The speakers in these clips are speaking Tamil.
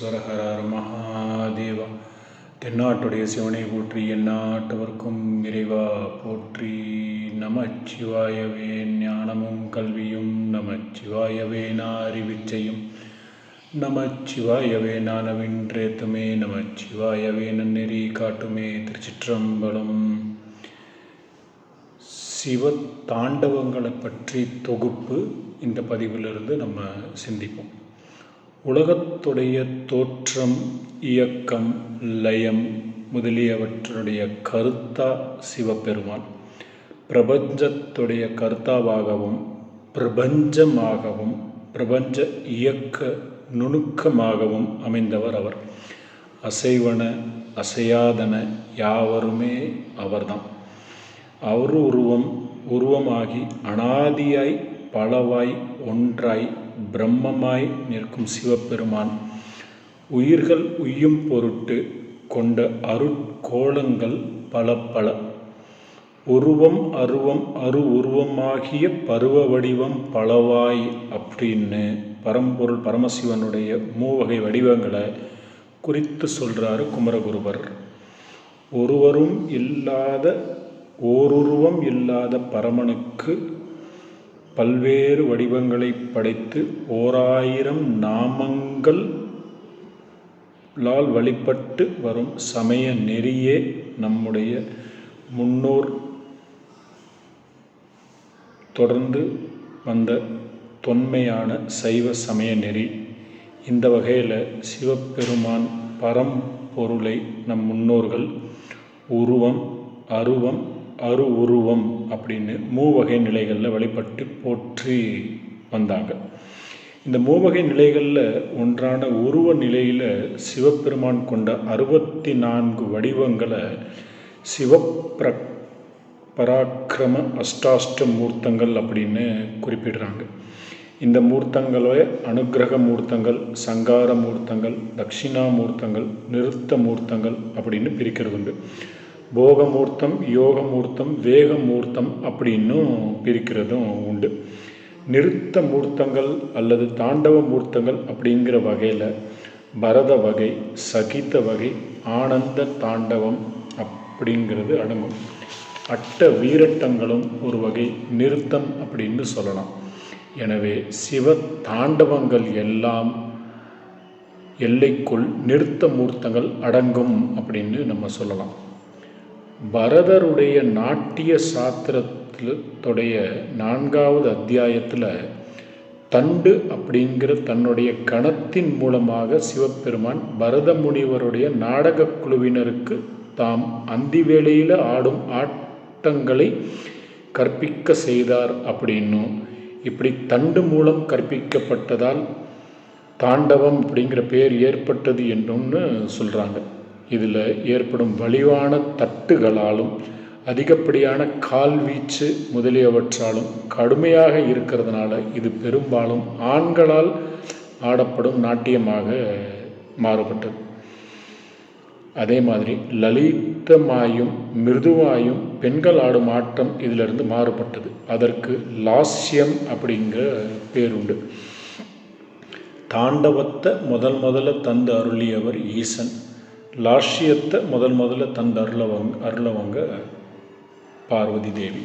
நம மகாதேவா தென்னாட்டுடைய சிவனை போற்றி எந்நாட்டவர்க்கும் இறைவா போற்றி நமச்சிவாயவே. ஞானமும் கல்வியும் நமச்சிவாயவே. நாரிவிச்சையும் நமச்சிவாயவே. நானவின்றேத்துமே நமச்சிவாயவே. நன்னெறி காட்டுமே திருச்சிற்றம்பலம். சிவ தாண்டவங்களை பற்றி தொகுப்பு இந்த பதிவிலிருந்து நம்ம சிந்திப்போம். உலகத்துடைய தோற்றம் இயக்கம் லயம் முதலியவற்றுடைய கருத்தா சிவபெருமான். பிரபஞ்சத்துடைய கர்த்தாவாகவும் பிரபஞ்சமாகவும் பிரபஞ்ச இயக்க நுணுக்கமாகவும் அமைந்தவர் அவர். அசைவன அசையாதன யாவருமே அவர்தான். அவர் உருவம் உருவமாகி அனாதியாய் பலவாய் ஒன்றாய் பிரம்மமாய் நிற்கும் சிவபெருமான் உயிர்கள் உய்யும் பொருட்டு கொண்ட அருட்கோலங்கள் பல பல உருவம் அருவம் அரு உருவமாகிய பருவ வடிவம் பலவாய் அப்படின்னு பரம்பொருள் பரமசிவனுடைய மூவகை வடிவங்களை குறித்து சொல்கிறாரு குமரகுருவர் ஒருவரும் இல்லாத ஓருருவம் இல்லாத பரமனுக்கு பல்வேறு வடிவங்களை படைத்து ஓராயிரம் நாமங்கள் லால் வழிபட்டு வரும் சமய நெறியே நம்முடைய முன்னோர் தொடர்ந்து வந்த தொன்மையான சைவ சமய நெறி. இந்த வகையில் சிவபெருமான் பரம்பொருளை நம் முன்னோர்கள் உருவம் அருவம் அரு உருவம் அப்படின்னு மூவகை நிலைகளில் வழிபட்டு போற்றி வந்தாங்க. இந்த மூவகை நிலைகளில் ஒன்றான உருவ நிலையில் சிவபெருமான் கொண்ட அறுபத்தி நான்கு வடிவங்களை சிவப்ர பராக்கிரம அஷ்டாஷ்ட மூர்த்தங்கள் அப்படின்னு குறிப்பிடுறாங்க. இந்த மூர்த்தங்களை அனுகிரக மூர்த்தங்கள் சங்கார மூர்த்தங்கள் தட்சிணாமூர்த்தங்கள் நிறுத்த மூர்த்தங்கள் அப்படின்னு பிரிக்கிறது உண்டு போகமூர்த்தம் யோகமூர்த்தம் வேகமூர்த்தம் அப்படின்னும் பிரிக்கிறதும் உண்டு. நிறுத்த மூர்த்தங்கள் அல்லது தாண்டவ மூர்த்தங்கள் அப்படிங்கிற வகையில் பரத வகை சகித வகை ஆனந்த தாண்டவம் அப்படிங்கிறது அடங்கும். அட்ட வீரட்டங்களும் ஒரு வகை நிறுத்தம் அப்படின்னு சொல்லலாம். எனவே சிவ தாண்டவங்கள் எல்லாம் எல்லைக்குள் நிறுத்த மூர்த்தங்கள் அடங்கும் அப்படின்னு நம்ம சொல்லலாம். பரதருடைய நாட்டிய சாத்திரத்துடைய நான்காவது அத்தியாயத்தில் தண்டு அப்படிங்கிற தன்னுடைய கணத்தின் மூலமாக சிவபெருமான் பரத முனிவருடைய நாடகக் குழுவினருக்கு தாம் அந்தி வேளையில் ஆடும் ஆட்டங்களை கற்பிக்க செய்தார் அப்படின்னும் இப்படி தண்டு மூலம் கற்பிக்கப்பட்டதால் தாண்டவம் அப்படிங்கிற பெயர் ஏற்பட்டது என்றும்னு சொல்கிறாங்க இதில் ஏற்படும் வலிவான தட்டுகளாலும் அதிகப்படியான கால் வீச்சு முதலியவற்றாலும் கடுமையாக இருக்கிறதுனால இது பெரும்பாலும் ஆண்களால் ஆடப்படும் நாட்டியமாக மாறுபட்டது. அதே மாதிரி லலிதமாயும் மிருதுவாயும் பெண்கள் ஆடும் ஆட்டம் இதிலிருந்து மாறுபட்டது. அதற்கு லாஸ்யம் அப்படிங்கிற பேருண்டு தாண்டவத்தை முதல் முதல்ல தந்து அருளியவர் ஈசன். லாஷ்யத்தை முதல் முதல்ல தந்த அருளவங்க அருளவங்க பார்வதி தேவி.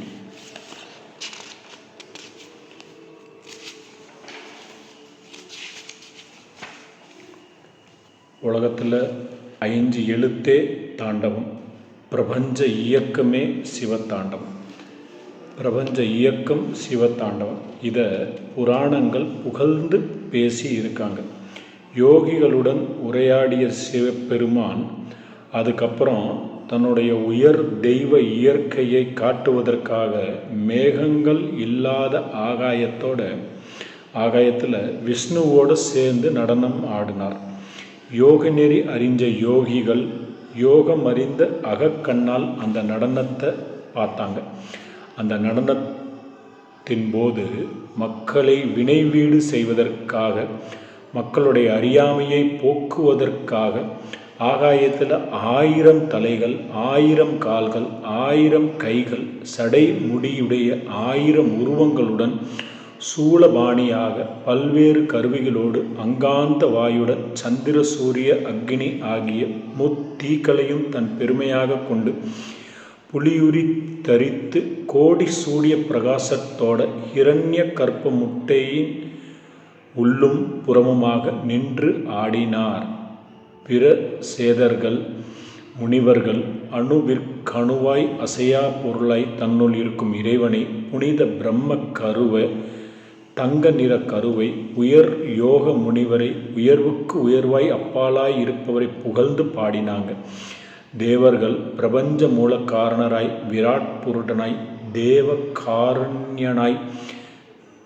உலகத்தில் ஐந்து எழுத்தே தாண்டவம். பிரபஞ்ச இயக்கமே சிவத்தாண்டவம். பிரபஞ்ச இயக்கம் சிவத்தாண்டவம். இதை புராணங்கள் புகழ்ந்து பேசி இருக்காங்க. யோகிகளுடன் உரையாடிய சிவபெருமான் அதுக்கப்புறம் தன்னுடைய உயர் தெய்வ இயற்கையை காட்டுவதற்காக மேகங்கள் இல்லாத ஆகாயத்தோட ஆகாயத்தில் விஷ்ணுவோடு சேர்ந்து நடனம் ஆடினார். யோக நெறி அறிஞ்ச யோகிகள் யோகம் அறிந்த அகக்கண்ணால் அந்த நடனத்தை பார்த்தாங்க. அந்த நடனத்தின் போது மக்களை வினைவீடு செய்வதற்காக மக்களுடைய அறியாமையை போக்குவதற்காக ஆகாயத்தில் ஆயிரம் தலைகள் ஆயிரம் கால்கள் ஆயிரம் கைகள் சடை முடியுடைய ஆயிரம் உருவங்களுடன் சூலபாணியாக பல்வேறு கருவிகளோடு அங்காந்த வாயுடன் சந்திர சூரிய அக்னி ஆகிய முத்தீக்களையும் தன் பெருமையாக கொண்டு புலியுரி தரித்து கோடி சூரிய பிரகாசத்தோட இரண்ய கற்ப முட்டையின் உள்ளும் புறமுமாக நின்று ஆடினார். பிற சேதர்கள் முனிவர்கள் அணுவிற்கணுவாய் அசையா பொருளாய் தன்னுள் இருக்கும் இறைவனை புனித பிரம்ம கருவை தங்க நிற கருவை உயர் யோக முனிவரை உயர்வுக்கு உயர்வாய் அப்பாலாய் இருப்பவரை புகழ்ந்து பாடினாங்க. தேவர்கள் பிரபஞ்ச மூல காரணராய் விராட் புருடனாய் தேவ காரண்யனாய்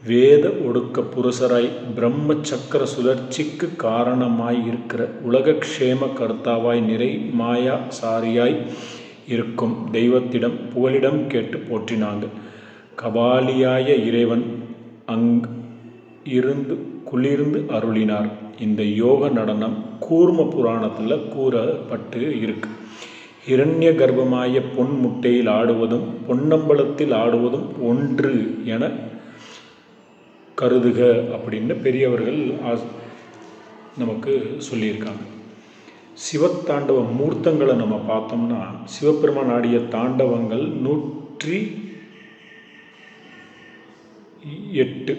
வேத ஒடுக்க புருஷராய் பிரம்ம சக்கர சுழற்சிக்கு காரணமாய் இருக்கிற உலகக்ஷேம கர்த்தாவாய் நிறை மாயா சாரியாய் இருக்கும் தெய்வத்திடம் புகலிடம் கேட்டு போற்றினாங்க கபாலியாய இறைவன் அங் இருந்து குளிர்ந்து அருளினார். இந்த யோக நடனம் கூர்ம புராணத்தில் கூறப்பட்டு இருக்கு. இரண்ய கர்ப்பமாய பொன் முட்டையில் ஆடுவதும் பொன்னம்பலத்தில் ஆடுவதும் ஒன்று என கருதுக அப்படின்னு பெரியவர்கள் நமக்கு சொல்லியிருக்காங்க. சிவத்தாண்டவ மூர்த்தங்களை நம்ம பார்த்தோம்னா சிவபெருமான் ஆடிய தாண்டவங்கள் நூற்றி எட்டு.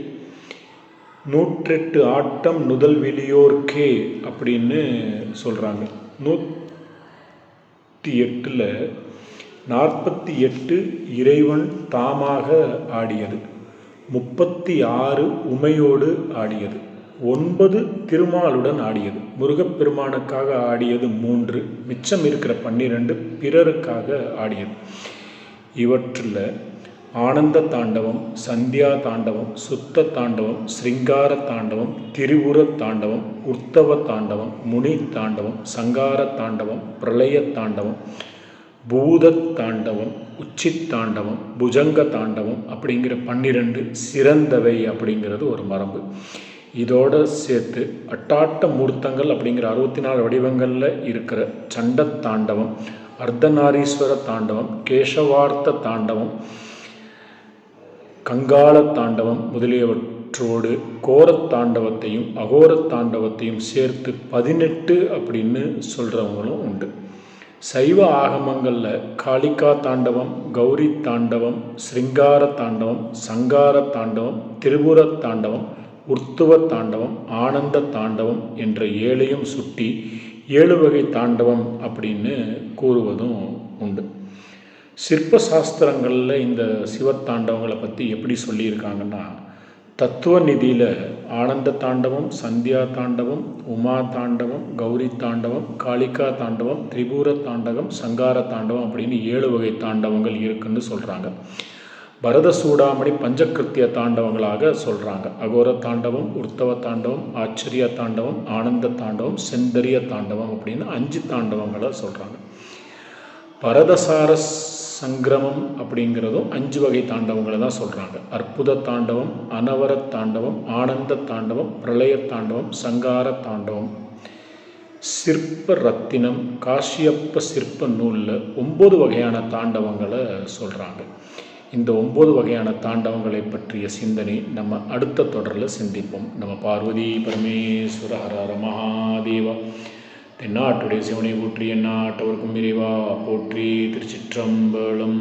நூற்றெட்டு ஆட்டம் நுதல் வெளியோர்க்கே அப்படின்னு சொல்கிறாங்க நூற்றி எட்டில் நாற்பத்தி எட்டு இறைவன் தாமாக ஆடியது. முப்பத்தி ஆறு உமையோடு ஆடியது. ஒன்பது திருமாலுடன் ஆடியது. முருகப்பெருமானுக்காக ஆடியது மூன்று. மிச்சம் இருக்கிற பன்னிரண்டு பிறருக்காக ஆடியது. இவற்றில் ஆனந்த தாண்டவம் சந்தியா தாண்டவம் சுத்த தாண்டவம் ஸ்ரிங்கார தாண்டவம் திரிபுர தாண்டவம் உத்தவ தாண்டவம் முனி தாண்டவம் சங்கார தாண்டவம் பிரளய தாண்டவம் பூதத் தாண்டவம் உச்சி தாண்டவம் புஜங்க தாண்டவம் அப்படிங்கிற பன்னிரெண்டு சிறந்தவை அப்படிங்கிறது ஒரு மரபு. இதோடு சேர்த்து அட்டாட்ட மூர்த்தங்கள் அப்படிங்கிற அறுபத்தி நாலு வடிவங்களில் இருக்கிற சண்டத்தாண்டவம் அர்த்தநாரீஸ்வர தாண்டவம் கேசவார்த்த தாண்டவம் கங்காள தாண்டவம் முதலியவற்றோடு கோரத்தாண்டவத்தையும் அகோர தாண்டவத்தையும் சேர்த்து பதினெட்டு அப்படின்னு சொல்கிறவங்களும் உண்டு. சைவ ஆகமங்களில் காளிகா தாண்டவம் கௌரி தாண்டவம் ஸ்ருங்கார தாண்டவம் சங்கார தாண்டவம் திரிபுர தாண்டவம் உர்த்துவ தாண்டவம் ஆனந்த தாண்டவம் என்ற ஏழையும் சுட்டி ஏழு வகை தாண்டவம் அப்படின்னு கூறுவதும் உண்டு. சிற்ப சாஸ்திரங்களில் இந்த சிவத்தாண்டவங்களை பற்றி எப்படி சொல்லியிருக்காங்கன்னா தத்துவ நிதியில் ஆனந்த தாண்டவம் சந்தியா தாண்டவம் உமா தாண்டவம் கௌரி தாண்டவம் காளிகா தாண்டவம் திரிபுர தாண்டவம் சங்கார தாண்டவம் அப்படின்னு ஏழு வகை தாண்டவங்கள் இருக்குன்னு சொல்கிறாங்க பரத சூடாமணி பஞ்சகிருத்திய தாண்டவங்களாக சொல்கிறாங்க அகோர தாண்டவம் உத்தவ தாண்டவம் ஆச்சரிய தாண்டவம் ஆனந்த தாண்டவம் செந்தரிய தாண்டவம் அப்படின்னு அஞ்சு தாண்டவங்களை சொல்கிறாங்க பரதசார சங்கிரமம் அப்படிங்கிறதும் அஞ்சு வகை தாண்டவங்களை தான் சொல்கிறாங்க அற்புத தாண்டவம் அனவர தாண்டவம் ஆனந்த தாண்டவம் பிரளய தாண்டவம் சங்கார தாண்டவம். சிற்ப ரத்தினம் காஷியப்ப சிற்ப நூலில் ஒம்பது வகையான தாண்டவங்களை சொல்கிறாங்க இந்த ஒம்பது வகையான தாண்டவங்களை பற்றிய சிந்தனை நம்ம அடுத்த தொடரில் சிந்திப்போம். நம்ம பார்வதி பரமேஸ்வர ஹரஹர மகாதேவா. தென்னாட்டுடைய சிவனை போற்றி என்னாட்டவர்க்கும் இறைவா போற்றி திருச்சிற்றம்பலம்.